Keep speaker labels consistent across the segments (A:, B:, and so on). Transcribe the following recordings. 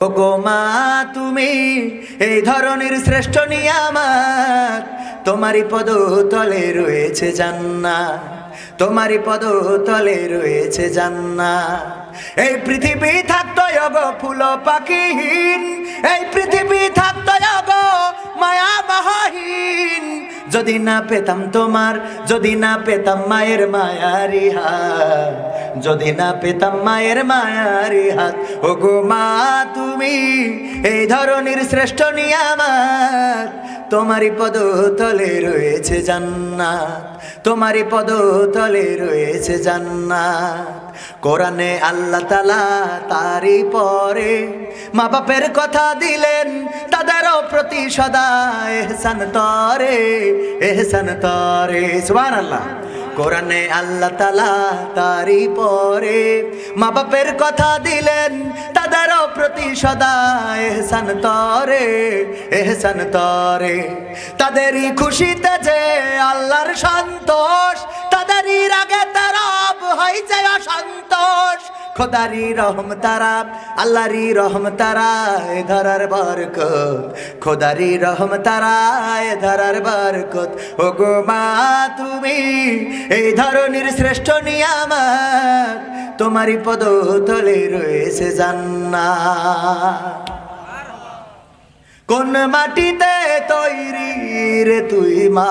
A: ওগো মা, তুমি এই ধরনের শ্রেষ্ঠ নিয়ামত। তোমারই পদ তলে রয়েছে জান্না তোমারই পদ তলে রয়েছে জান্না এই পৃথিবী থাকতো অগো ফুল পাখিহীন। এই পৃথিবী থাকতো অগো মায়া যদি না পেতাম তোমার, যদি না পেতাম মায়ের মায়ারি হাত, যদি না পেতাম মায়ের মায়ারি হাত ও গো মা তুমি এই ধরনের শ্রেষ্ঠ নিয়ামত, তোমারই পদ তলে রয়েছে জান্নাত, তোমারই পদ তলে রয়েছে জান্নাত। কোরআনে আল্লাহ তালা তারই পরে মা বাপের কথা দিলেন, তাদেরও প্রতি সদা এহসান তরে এহসান তরে সুবহান আল্লাহ কোরআনে আল্লাহ তালা তারই পরে মা বাপের কথা দিলেন, তাদেরও প্রতি সদা এহসান তরে এহসান তরে। তাদেরই খুশিতে যে আল্লাহর সন্তোষ, তাদেরই রাগে তারাব হয়ে যায় অসন্তোষ। খোদারি রহম তারা আল্লাহরি রহম তারা ধরার বরকত। খোদারি রহম তারা, এ ধরার বরকত। ও গো মা, তুমি এই ধরনের শ্রেষ্ঠ নিয়ামত, তোমারই পদ তলে রয়েছে জান্না কোন মাটিতে তৈরি রে তুই মা?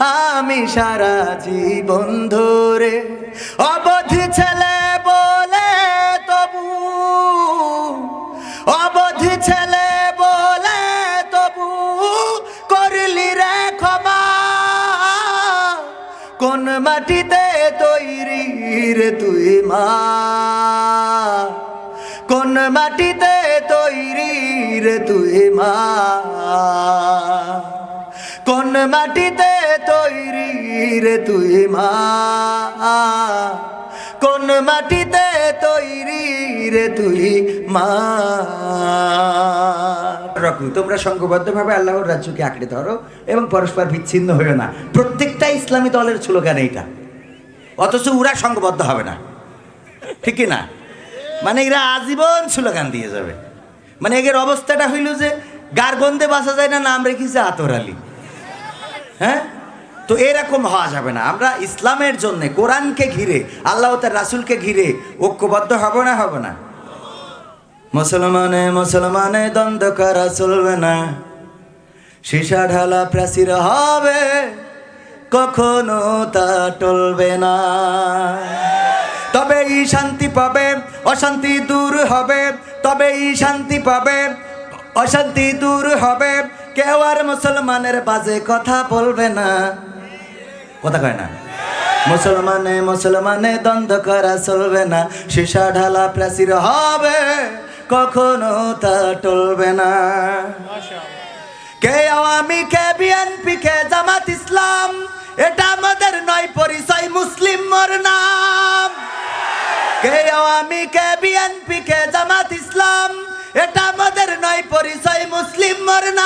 A: আমি সারা জীবন ধরে অবধি ছেলে বলে তবু, অবধি ছেলে বলে তবু করলি রে ক্ষমা। কোন মাটিতে তৈরি রে তুই মা? কোন মাটিতে তৈরি রে তুই মা? কোন মাটিতে তৈরি রে তুই মা? কোন মাটিতে তৈরি রে তুই মা?
B: রকম তোমরা সংঘবদ্ধভাবে আল্লাহর রাজ্যকে আঁকড়ে ধরো এবং পরস্পর বিচ্ছিন্ন হইও না। প্রত্যেকটা ইসলামী দলের স্লোগান এইটা। অথচ ওরা সংঘবদ্ধ হবে না। ঠিক কি না? মানে এরা আজীবন স্লোগান দিয়ে যাবে। মানে এদের অবস্থাটা হইল যে, গার গন্ধে বাসা যায় না, নাম রেখেছে আতর আলী। হ্যাঁ? তো এরকম হওয়া যাবে না। আমরা ইসলামের জন্য, কোরআনকে ঘিরে, আল্লাহ তার রাসুলকে ঘিরে ঐক্যবদ্ধ হব না হব না? মুসলমানে মুসলমানে দ্বন্দ্ব করা চলবে না। সীসা ঢালা প্রাচীর হবে, কখনো তা টলবে না। তবেই শান্তি পাবে, অশান্তি দূর হবে, তবেই শান্তি পাবে, অশান্তি দূর হবে কেউ আর মুসলমানের বাজে কথা বলবে না। কথা কয় না। মুসলমানে মুসলমানে দ্বন্দ্ব করা চলবে না। সীসা ঢালা প্রাচীর হবে, কখনো তা টলবে না। কে আওয়ামী কে বিএনপি কে জামাত ইসলাম, এটা আমাদের নয়, পরিচয় মুসলিম মোর নাম। কে আওয়ামী কে বিএনপি কে জামাত ইসলাম, এটা আমাদের নয়, পরিচয় মুসলিম মোর নাম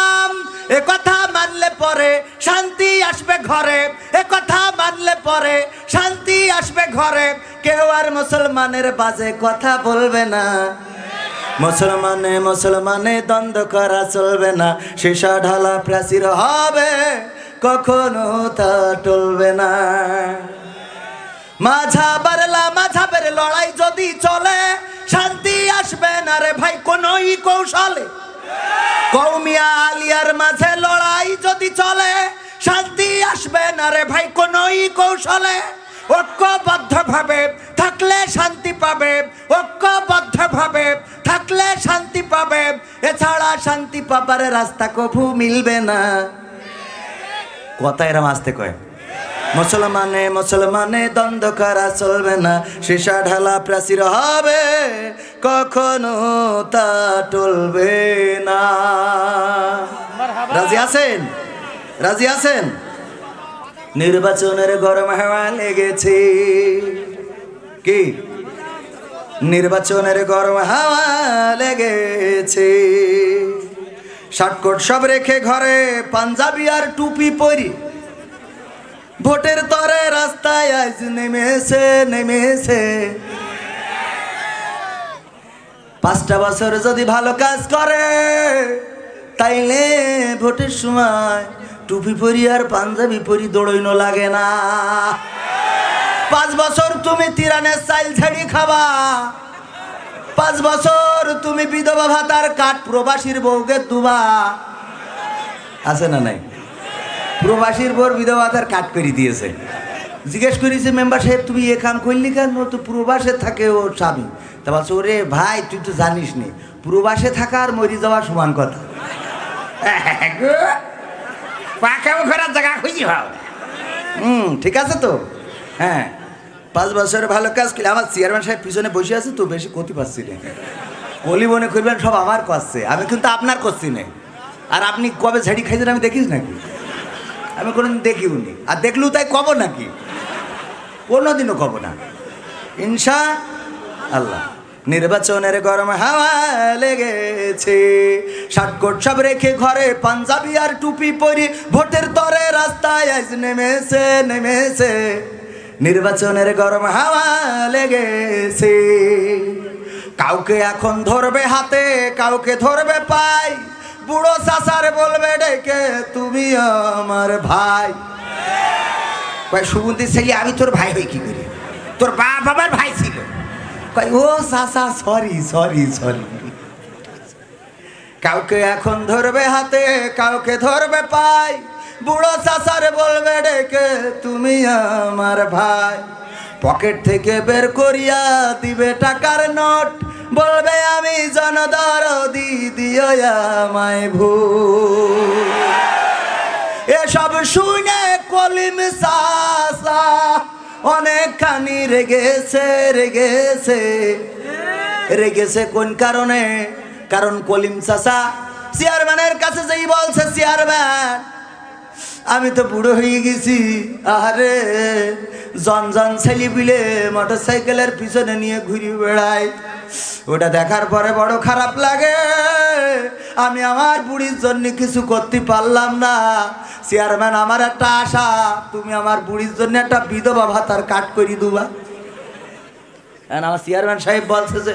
B: এ কথা মানলে পরে শান্তি আসবে ঘরে। এ কথা মানলে পরে শান্তি আসবে ঘরে। কেউ আর মুসলমানের বাজে কথা বলবে না। মুসলমানে মুসলমানে দ্বন্দ্ব করা চলবে না। সীসা ঢালা প্রাচীর হবে, কখনো তা টলবে না। মাঝা বারলা মাঝাবের লড়াই যদি চলে, শান্তি আসবে না রে ভাই, কোনই কৌশলে। কৌমিয়া আলিয়ার মাঝে লড়াই যদি চলে, শান্তি আসবে না রে ভাই কোন কৌশলে। ঐক্যবদ্ধ ভাবে থাকলে শান্তি পাবে ঐক্যবদ্ধ ভাবে থাকলে শান্তি পাবে। এছাড়া শান্তি পাবার রাস্তা কভু মিলবে না। কথা এরম আসতে কয়। মুসলমানে মুসলমানে দ্বন্দ্ব করা চলবে না। সীসা ঢালা প্রাচীর হবে, কখনো তা টলবে না। রাজি আছেন? রাজি আছেন? নির্বাচনের গরম হাওয়া লেগেছে। কি? নির্বাচনের গরম হাওয়া লেগেছে। শার্টকোট সব রেখে ঘরে পাঞ্জাবি আর টুপি পরি। ভোটের তরে রাস্তায় আজ নেমেছে নেমেছে। পাঁচটা বছর যদি ভালো কাজ করে, তাইলে ভোটের সময় টুপি পরি আর পাঞ্জাবি পরি দৌড়ইনো লাগে না। পাঁচ বছর তুমি তিরানের চাইল ছাড়ি খাবা। পাঁচ বছর তুমি বিধবা ভাতার কাঠ প্রবাসীর বউকে দুবা আছে না নাই? প্রবাসীর বউর বিধবা ভাতার কাঠ করে দিয়েছে। জিজ্ঞেস করেছে মেম্বার সাহেব তুমি এ কাম করলি কেন? তো প্রবাসে থাকে ও স্বামী। তা বলছে ওরে ভাই তুই তো জানিস নি প্রবাসে থাকা আর মরি যাওয়া সমান কথা।
C: পাকাম করার জায়গা খুঁজি ভাও
B: হুম ঠিক আছে তো। হ্যাঁ পাঁচ বছরে ভালো কাজ করলে আমার চেয়ারম্যান সাহেব পিছনে বসে আছে তো বেশি ক্ষতি পাচ্ছি না। কলি মনে করবেন সব আমার করছে। আমি কিন্তু আপনার করছি না। আর আপনি কবে ঝাড়ি খাইছেন আমি দেখিস নাকি? আমি কোনোদিন দেখিও নি আর দেখলেও তাই কব নাকি? কোনোদিনও কব না। ইনশা আল্লাহ, নির্বাচনের গরম হাওয়া লেগেছে। শার্টকোট সব রেখে ঘরে পাঞ্জাবি আর টুপি পরি, ভোটের তরে রাস্তায় আজ নেমেছে নেমেছে। নির্বাচনের গরম হাওয়া লেগেছে। কাউকে এখন ধরবে হাতে, কাউকে ধরবে পাই বুড়ো চাচার বলবে, ডেকে তুমি আমার ভাই।
C: কয় সুগন্ধি ছেলে, আমি তোর ভাই হই কি করি? তোর বাপ আমার ভাই ছিল।
B: কই ও চাচা সরি সরি সরি কাউকে এখন ধরবে হাতে, কাউকে ধরবে পাই বুড়ো চাচার বলবে, ডেকে তুমি আমার ভাই। পকেট থেকে বের করিয়া দিবে টাকার নোট। বলবে আমি জনদর দি দিও আমায় ভুল এসব শুনে কলিম সাসা অনেকখানি রেগেছে রেগেছে। রেগেছে কোন কারণে? কারণ কলিম চাষা চেয়ারম্যানের কাছে যেই বলছে চেয়ারম্যান আমি তো বুড়ো হয়ে গেছি। আরে জন জন ছেলে বিলে মোটর সাইকেলের পিছনে নিয়ে ঘুরি বেড়াই ওটা দেখার পরে বড় খারাপ লাগে। আমি আমার বুড়ির জন্য কিছু করতে পারলাম না। চেয়ারম্যান আমার একটা আশা। তুমি আমার বুড়ির জন্য একটা বিধবা ভাতার কাট করি দুবা। আমার চেয়ারম্যান সাহেব বলছে যে,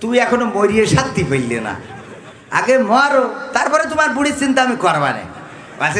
B: তুই এখনও মরিয়ে শান্তি পেললে না। আগে মরো, তারপরে তোমার বুড়ির চিন্তা আমি করবা না।
C: পাশে